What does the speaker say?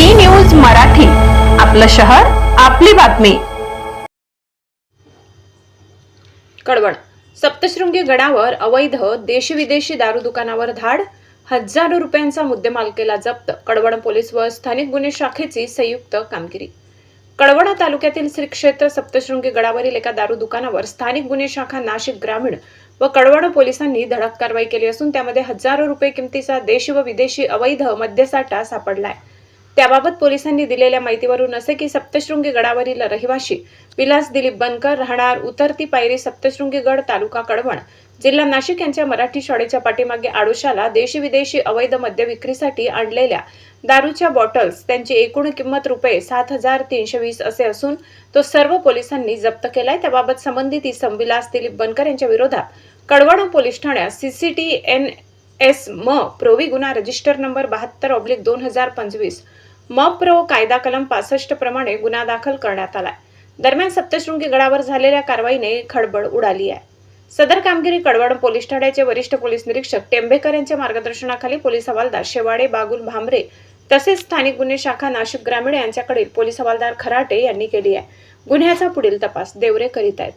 बी news Marathi. आपलं शहर आपली बातमी. कडवण. सप्तशृंगी गडावर अवैध देशी विदेशी दारू दुकानावर धाड हजारो रुपयांचा मुद्देमाल केला जप्त कडवण पोलीस व स्थानिक गुन्हे शाखेची संयुक्त कामगिरी. कडवणा तालुक्यातील श्री क्षेत्र सप्तशृंगी गडावरील एका दारू दुकानावर स्थानिक गुन्हे शाखा नाशिक ग्रामीण व कडवण पोलिसांनी धडक कारवाई केली असून त्यामध्ये हजारो रुपये किमतीचा देशी व विदेशी अवैध मद्यसाठा सापडलाय. त्याबाबत पोलिसांनी दिलेल्या माहितीवरून असे की सप्तशृंगी गडावरील रहिवाशी विलास दिलीप बनकर राहणार उतरती पायरी सप्तशृंगी गड तालुका कडवण. जिल्हा नाशिक यांच्या मराठी शाळेच्या पाठीमागे आडोशाला देशी विदेशी अवैध मद्य विक्रीसाठी आणलेल्या दारूच्या बॉटल्स त्यांची एकूण किंमत रुपये सात हजार तीनशे वीस असे असून तो सर्व पोलिसांनी जप्त केलाय. त्याबाबत संबंधित इसम विलास दिलीप बनकर यांच्या विरोधात कडवण पोलीस ठाण्यात सीसीटी एन एस म प्रोवी गुन्हा रजिस्टर नंबर बहात्तर ऑब्लिक दोन हजार पंचवीस म प्रो कायदा कलम पासष्ट प्रमाणे गुन्हा दाखल करण्यात आलाय. दरम्यान सप्तशृंगी गडावर झालेल्या कारवाईने खळबळ उडाली आहे. सदर कामगिरी कडवण पोलीस ठाण्याचे वरिष्ठ पोलीस निरीक्षक टेंबेकर यांच्या मार्गदर्शनाखाली पोलीस हवालदार शेवाडे बागुल भामरे तसेच स्थानिक गुन्हे शाखा नाशिक ग्रामीण यांच्याकडील पोलीस हवालदार खराटे यांनी केली आहे. गुन्ह्याचा पुढील तपास देवरे करीत आहेत